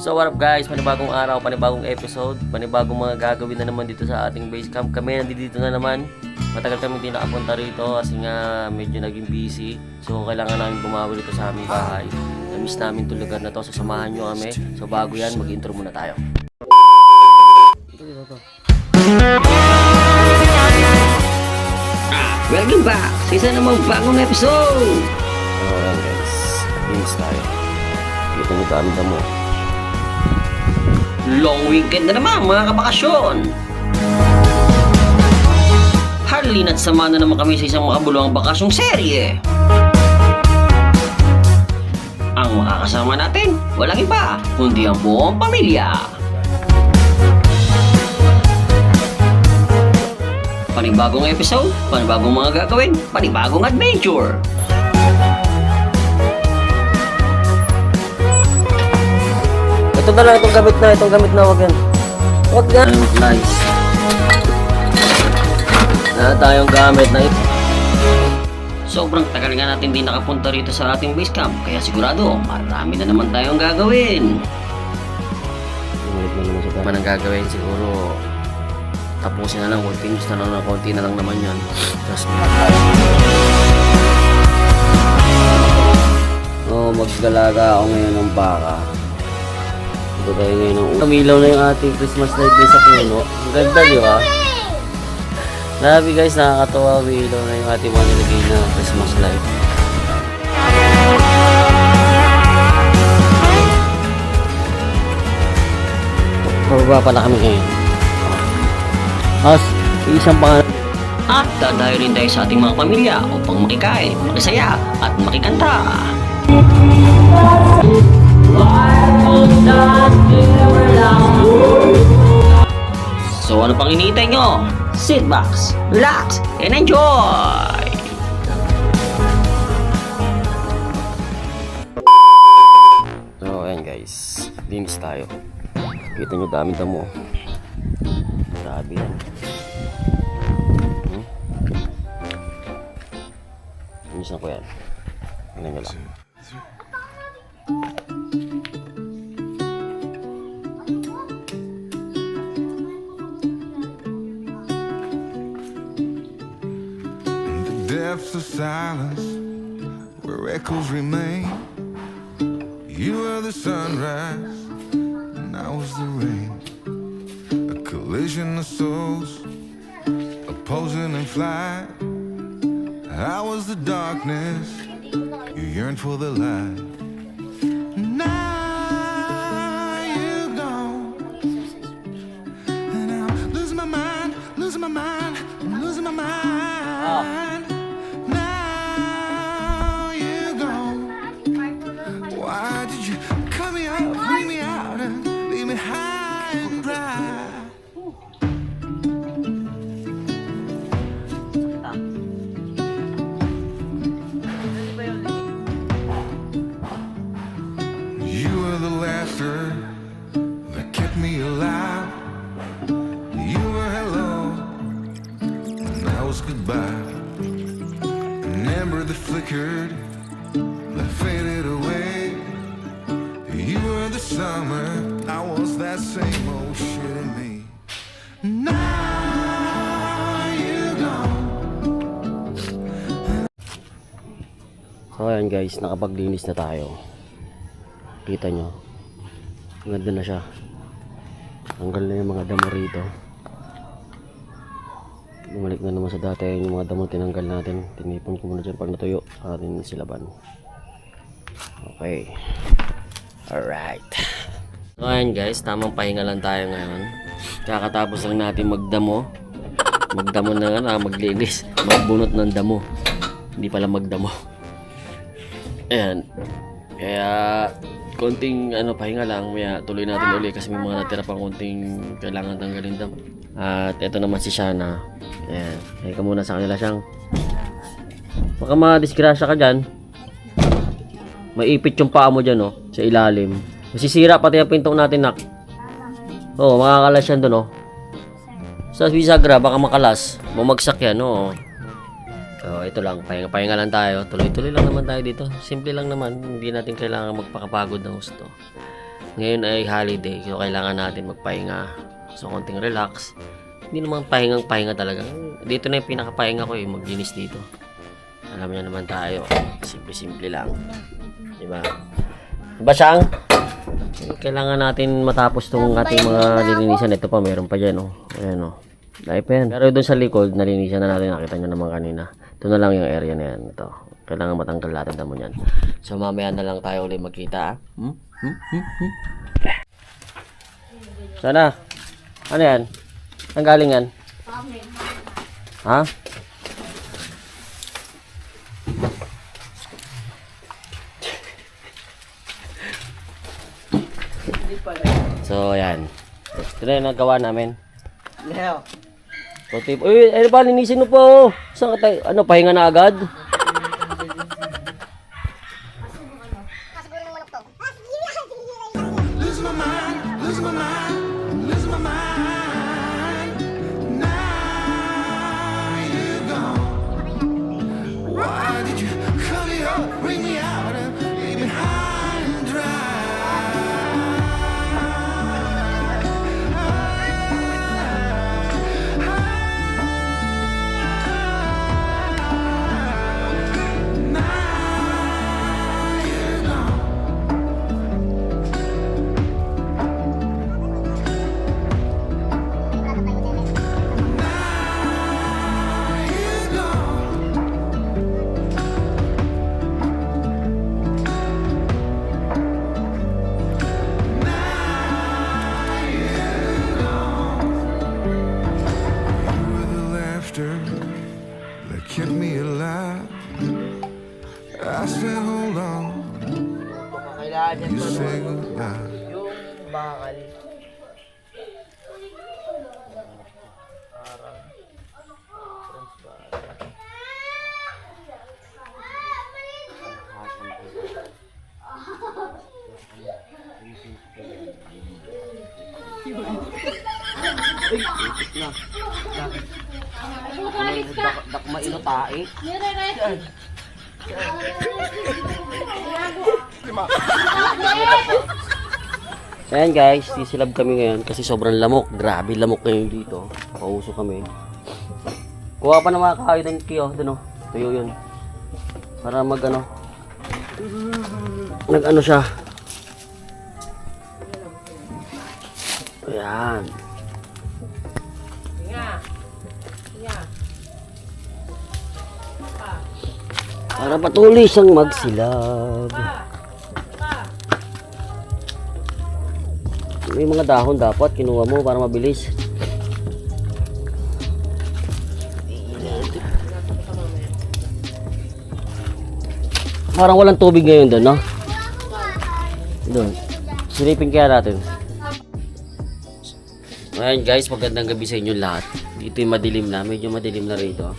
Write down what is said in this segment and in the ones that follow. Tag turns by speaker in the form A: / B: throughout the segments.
A: So what up guys, panibagong araw, panibagong episode, panibagong mga gagawin na naman dito sa ating base camp. Kami nandito na naman. Matagal kami hindi nakapunta rito kasi nga medyo naging busy. So kailangan namin bumawi dito sa aming bahay. Na-miss namin itong lugar na to, so samahan nyo kami. So bago yan, mag-intro muna tayo. Ito, ito, ito.
B: Welcome back sa isa namang bagong episode!
A: So ayan guys, beans tayo. Dito nyo dami damo.
B: Long weekend na naman mga kabakasyon! Harlin at sama na naman kami sa isang makabuluhang bakasyong serye. Ang makakasama natin, walang iba, kundi ang buong pamilya. Panibagong episode, panibagong mga gagawin, panibagong adventure.
A: Na lang, itong gamit na, itong gamit na, wag yan. Wag yan.
B: Nice.
A: Na tayong gamit na ito.
B: Sobrang tagal nga natin din nakapunta rito sa ating base camp, kaya sigurado marami na naman tayong gagawin.
A: Bumalik na naman sa dami. ang gagawin siguro tapusin na lang, continuous na lang na konti na lang naman yan. Tapos Oo, oh, maggalaga ako ngayon ng baka. Ito tayo ngayon ng ulo. Kamilaw na yung ating Christmas light din sa puno. Ang ganda, di ba? Grabe guys, nakakatawa. Umiilaw na yung ating mga nilagay na Christmas light. Pababa pala kami ngayon. As, isang pangalan.
B: At dadayo rin tayo sa ating mga pamilya upang makikain, makisaya at makikanta. So ano pang hinihintay nyo? Sit back, relax, and enjoy!
A: So, ayan guys. Linis tayo. Kita nyo dami damo. Grabe yan. Hmm? Linis na ko yan. Tingnan nyo lang.
C: Depths of silence, where echoes remain, you were the sunrise, and I was the rain. A collision of souls, opposing in flight. I was the darkness, you yearned for the light.
A: Guys. Nakapaglinis na tayo. Kita nyo. Ganda na siya. Tanggal na yung mga damo rito. Bumalik na naman sa dati yung mga damo tinanggal natin. Tinipon ko muna dyan pag natuyo. Atin silaban. Okay. Alright. So ayan guys, tamang pahinga lang tayo ngayon. Kakatapos lang natin magdamo. Magdamo na nga, ah, maglinis. Magbunot ng damo. Hindi pala magdamo. Ayan. Kaya konting ano pahinga lang, maya tuloy natin uli kasi may mga natira pang konting kailangan tanggalin dam. At ito naman si Shana. Ayan. Ay ka muna sa kanila siyang. Baka madisgrasya ka dyan. Maipit yung paa mo dyan, oh, sa ilalim. Masisira pati ang pintong natin, nak. Oo, oh, makakalas yan doon, oh. Sa bisagra, baka makalas. Bumagsak yan. So, ito lang. Pahinga-pahinga lang tayo. Tuloy-tuloy lang naman tayo dito. Simple lang naman. Hindi natin kailangan magpakapagod ng gusto. Ngayon ay holiday, so kailangan natin magpahinga. So, konting relax. Hindi naman pahingang pahinga talaga. Dito na yung pinakapahinga ko eh, maglinis dito. Alam niyo naman tayo, simple-simple lang. Diba? Diba, Shang? Kailangan natin matapos tong ating mga lilinisan. Ito pa, meron pa dyan, oh. Ayan, oh. Yan. Pero doon sa likod, nalinisan na natin. Nakita nyo naman kanina. Ito na lang yung area na yan. Ito. Kailangan matanggal natin damo yan. So, mamaya na lang tayo ulit magkita, ah. Hmm? Hmm? Hmm? Hmm? Sana? Ano yan? Ang galing yan? Ha? So, ayan. Ito na yung nagawa namin.
D: Leo.
A: Puti. Uy, ano ba? Linisin mo po. Saan ka tayo? Ano, pahinga na agad? Dakma ino tae. Ayan guys, sisilab kami ngayon kasi sobrang lamok. Grabe lamok ngayon dito. Pauso kami. Kuha pa ng mga kahoy doon kiyo, doon oh. Tuyo yun. Para mag ano. Nag ano siya. Ayan. Para patuloy siyang magsilab. May mga dahon dapat kinuha mo para mabilis. Parang walang tubig ngayon doon, no? Doon. Silipin kaya natin. Ayan guys, magandang gabi sa inyo lahat. Dito yung madilim na, medyo madilim na rito.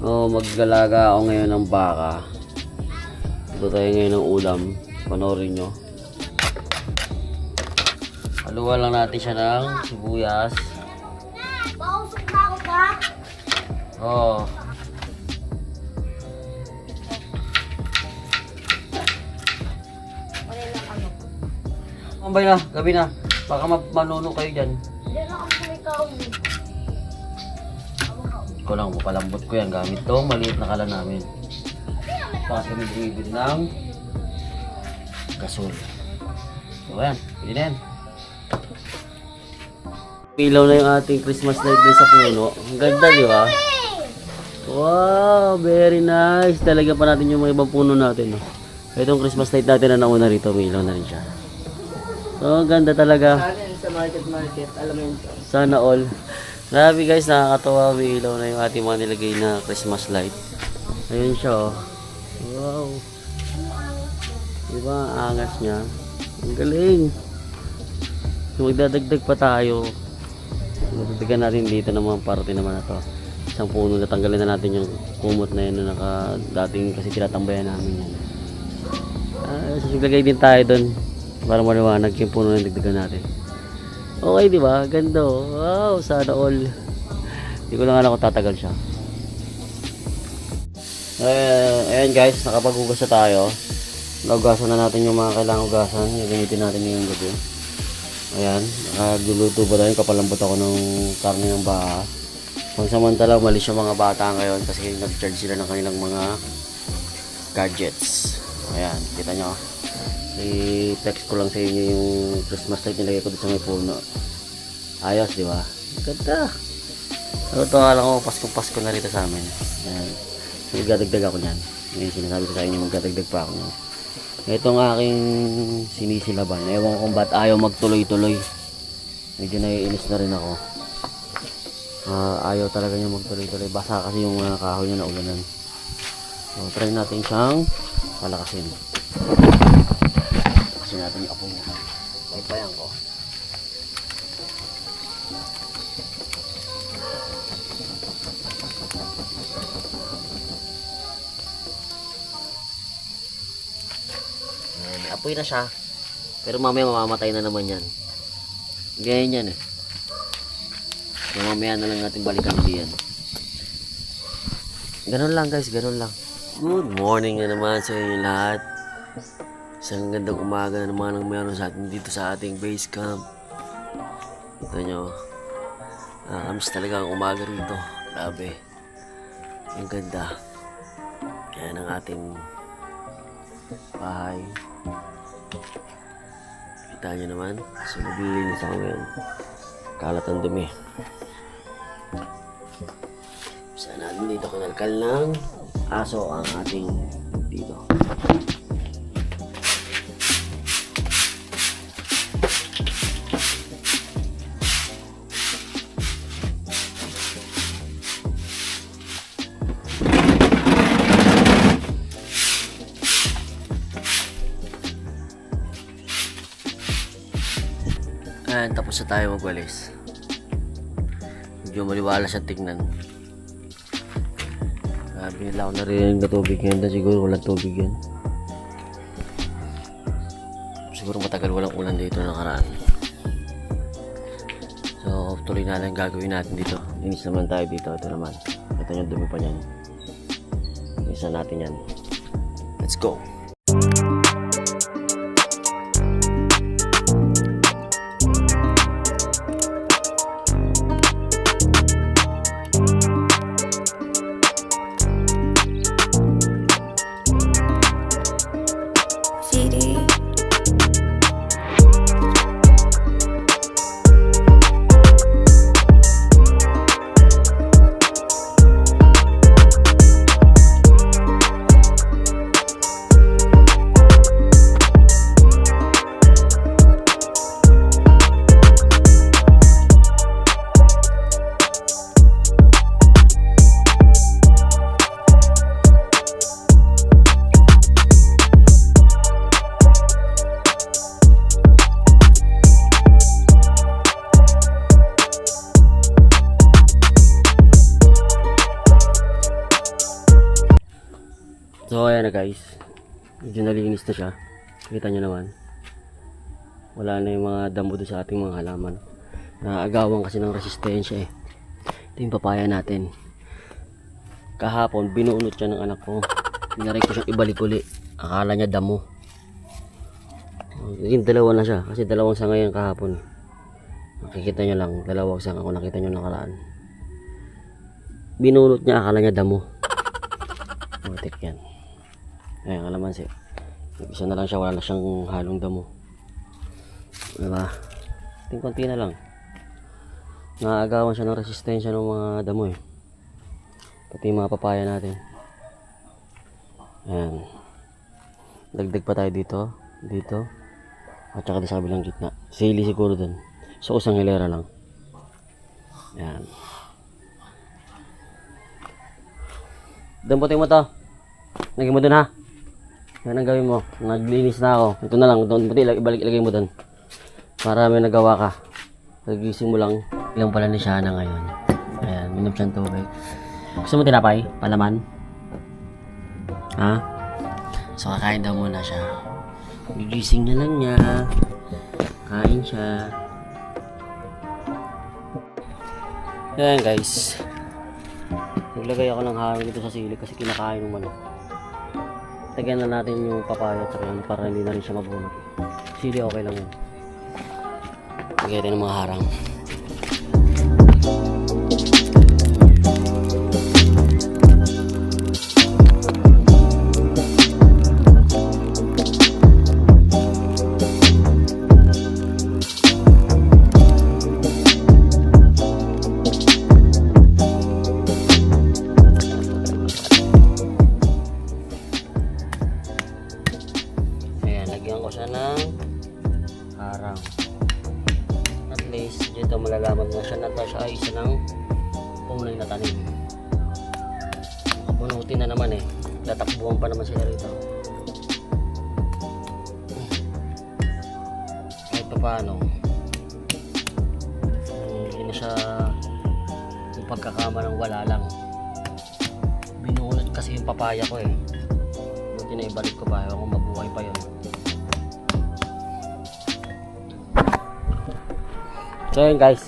A: Oh, maggalaga ako ngayon ng baka. Ito tayo ngayon ng ulam. Panorin nyo. Haluan lang natin siya ng sibuyas.
E: Mausok na ako pa.
A: Oh. Ambay na, gabi na. Baka ma- manuno kayo dyan.
E: Ikaw
A: lang, mapalambot ko yan. Gamit tong maliit na kala namin. Tapos kami ng gasol. So, ayan. Pwede na yan. Ilaw na yung ating Christmas light doon sa puno. Ang ganda, di ba? Wow, very nice. Talaga pa natin yung mga ibang puno natin. No? Itong Christmas light natin na nauna rito, may ilaw na rin siya. So, ganda talaga.
D: Sa market market, alam mo yun.
A: Sana all. Grabe guys, nakakatawa. May ilaw na yung ating mga nilagay na Christmas light. Ayun siya oh. Wow. Diba ang angas niya? Ang galing. So, magdadagdag pa tayo. Magdadagdagan natin dito ng mga parte naman na to. Isang puno, natanggalin na natin yung kumot na yun na naka, dating kasi tinatambayan namin yan. Ah, so, din tayo doon para maliwanag yung puno na dagdagan natin. Okay, di ba? Ganda oh. Wow, sana all. Hindi ko lang alam kung tatagal siya. Eh, ayan guys, nakapaghugas na tayo. Naugasan na natin yung mga kailangang ugasan. Yung gamitin natin ngayong gabi. Ayan. Nagluluto ba tayo? Kapalambot ako ng karne ng baha. Pansamantala, umalis yung mga bata ngayon kasi nag-charge sila ng kanilang mga gadgets. Ayan. Kita nyo. I-text ko lang sa inyo yung Christmas light nilagay ko dito sa may puno. Ayos, di ba? Ganda. Pero ito alam ko, Pasko-Pasko na rito sa amin. Ayan. Magdadagdag ako niyan. Ngayon sinasabi ko sa inyo, magdadagdag pa ako niyan. Ito ang aking sinisilaban. Ewan ko kung ba't ayaw magtuloy-tuloy. Medyo naiinis na rin ako. Ah, ayaw talaga niya magtuloy-tuloy. Basa kasi yung mga kahoy niya na ulanan. So, try natin siyang palakasin. Palakasin natin yung apo niya. Paypayan ko. Ayan, apoy na siya. Pero mamaya mamamatay na naman yan. Ganyan yan eh. So, mamaya na lang natin balikan diyan. Ganun lang guys, ganun lang. Good morning na naman sa inyo lahat. Isang gandang umaga na naman ang meron sa atin dito sa ating base camp. Ito nyo. Ah, amis talaga ang umaga rito. Grabe. Ang ganda. Yan ang ating bahay. Kita nyo naman. So, naglilinis ako ngayon. Kalat ang dumi. Natin dito kinalkal ng aso ang ating dito. Ayan, tapos na tayo magwalis. Medyo maliwala siya tignan. Grabe nila ako narinig na tubig na siguro walang tubig yan. Siguro matagal walang ulan dito na nakaraan. So, tuloy na lang gagawin natin dito. Inis naman tayo dito. Ito naman. Ito yung dumi pa niyan. Isa natin yan. Let's go. Na guys. Medyo nalinis na siya. Kita nyo naman. Wala na yung mga damo doon sa ating mga halaman. Naagawan kasi ng resistensya eh. Ito yung papaya natin. Kahapon, binuunot siya ng anak ko. Pinaray ko siyang ibalik uli. Akala niya damo. Yung dalawa na siya. Kasi dalawang sanga yan kahapon. Nakikita niyo lang. Dalawang sanga kung nakita niyo nakaraan. Binunot niya. Akala niya damo. Matik yan. Ayan, kalamansi. Isa na lang siya, wala na siyang halong damo. Diba? Ting konti na lang. Naagawan siya ng resistensya ng mga damo eh. Pati mga papaya natin. Ayan. Dagdag pa tayo dito. Dito. At saka sa kabilang gitna. Sili siguro dun. So, usang hilera lang. Ayan. Damputin mo to. Lagay mo dun ha. Yan ang gawin mo. Naglinis na ako. Ito na lang. Doon pati ibalik ilagay mo dun. Para may nagawa ka. Pagising mo lang. Ilang pala ni Shana ngayon. Ayan, minom siyang tubig. Gusto mo tinapay? Palaman? Ha? So kakain daw muna siya. Gigising na lang niya. Kain siya. Ayan guys. Naglagay ako ng hangin dito sa sili kasi kinakain ng manok. Tagyan na natin yung papaya at para hindi na rin siya mabunot. Sili okay lang yun. Lagyan natin ng mga harang. Yung pagkakama ng wala lang. Binunod kasi yung papaya ko eh. Buti na ko pa. Ewan kung mabuhay pa yun. So yun guys.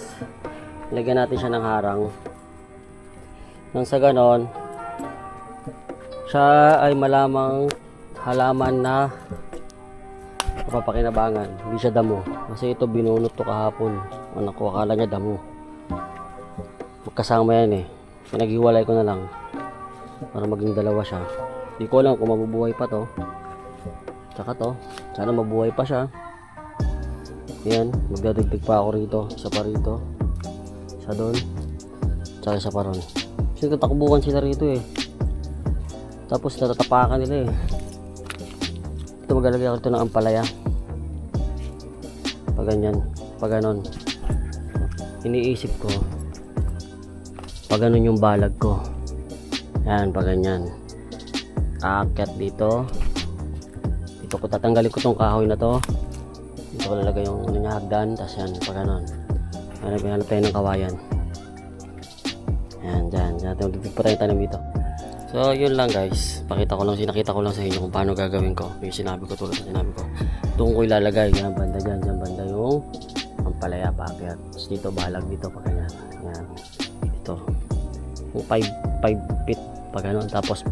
A: Lagyan natin siya ng harang. Nang sa ganon, siya ay malamang halaman na mapapakinabangan. Hindi siya damo. Kasi ito binunot to kahapon. Anak ko, akala niya damo. Magkasama yan eh. Pinaghiwalay ko na lang. Para maging dalawa siya. Hindi ko alam kung mabubuhay pa to. Tsaka to. Sana mabuhay pa siya. Yan. Magdadagdag pa ako rito. Isa pa rito. Isa doon. Tsaka isa pa ron. Kasi tatakbukan sila rito eh. Tapos natatapakan nila eh. Ito maglalagay ako rito ng ampalaya. Pag ganyan. Pag ganon. Iniisip ko. Pag ganon yung balag ko. Yan. Pag ganyan. Aakyat dito. Dito ko tatanggalin ko tong kahoy na to. Dito ko lalagay yung ano niya hagdan. Tapos yan pag ganon hanap hanap tayo ng kawayan. Yan dyan dyan. Magdagdag pa tayo tanim dito. So yun lang guys. Pakita ko lang sinakita ko lang sa inyo kung paano gagawin ko. Yung sinabi ko tulad ng sinabi ko. Doon ko ilalagay. Yan banda dyan dyan banda yung ang palaya paakyat. Tapos dito balag dito pag ganyan. Yan kung 5 5 feet pag ganon tapos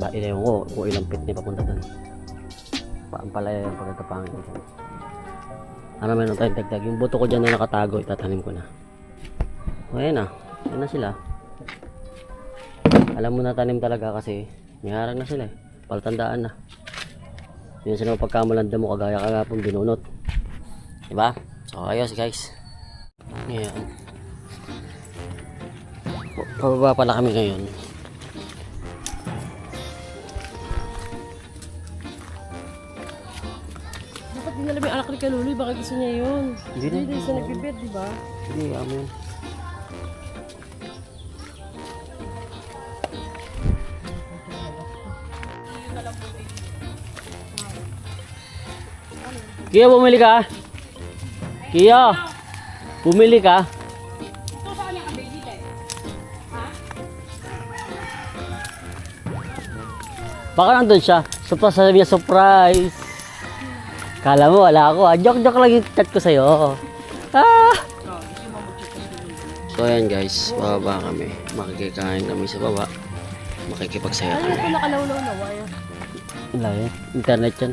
A: ba ilayon ko kung ilang pit na papunta doon paampalaya yung pagkatapangin ko. Ano meron tayong dagdag. Yung buto ko dyan na nakatago itatanim ko na. O ayan na yan na sila. Alam mo na tanim talaga kasi may na sila eh. Palatandaan na. Yun sila pagkamalanda mo kagaya kagapon binunot. Diba? So ayos guys. Yan pababa pala kami ngayon
F: Dapat dinala mo yung anak ni Kaluloy, baka gusto niya yun.
A: Hindi na.
F: Hindi, siya nagbibid, di ba?
A: Hindi, amin. Kia, bumili ka? Kia, bumili ka? Baka nandun siya. Surprise, sabi niya, surprise. Kala mo, wala ako. ah. Joke-joke lang yung chat ko sa'yo. Ah! So ayan guys, bababa kami. Makikikain kami sa baba. Makikipagsaya
F: Ano
A: kami.
F: ito nakalawlaw na wire?
A: Wala yan. Internet yan.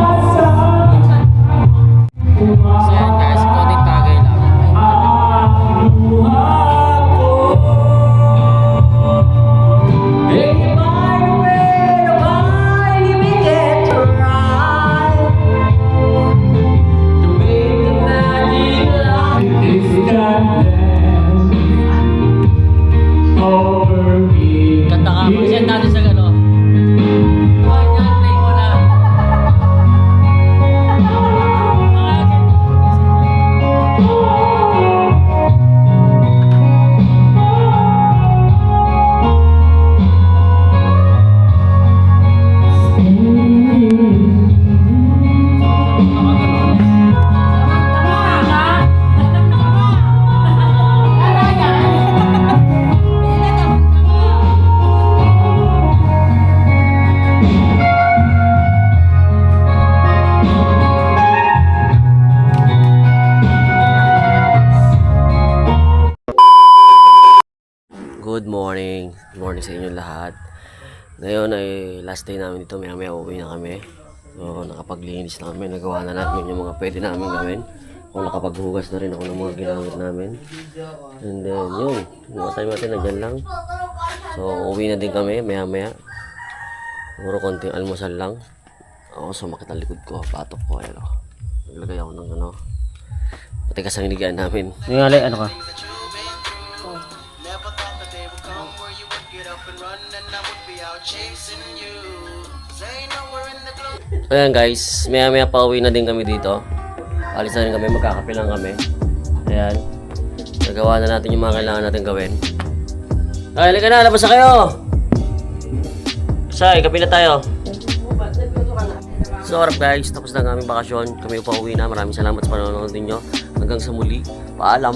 A: So last day namin dito. Maya maya uwi na kami. So nakapaglinis na kami. Nagawa na namin yung mga pwede namin gawin. Kung nakapaghugas na rin ako ng mga ginamit namin. And then yun. Mga time natin nandyan lang. So uwi na din kami maya maya. Siguro konting almusal lang. Ako sumakit ang likod ko. Patok ko. Ayan o. Naglagay ako ng ano. Matigas ang inigaan namin. Nangyali, ano ka? Ayan guys, maya maya pa uwi na din kami dito. Alis na rin kami, magkakape lang kami. Ayan. Nagawa na natin yung mga kailangan natin gawin. Ay, halika na, labas na kayo! Say, kape na tayo. So, alright guys, tapos na aming bakasyon. Kami pa uwi na. Maraming salamat sa panonood ninyo. Hanggang sa muli, paalam.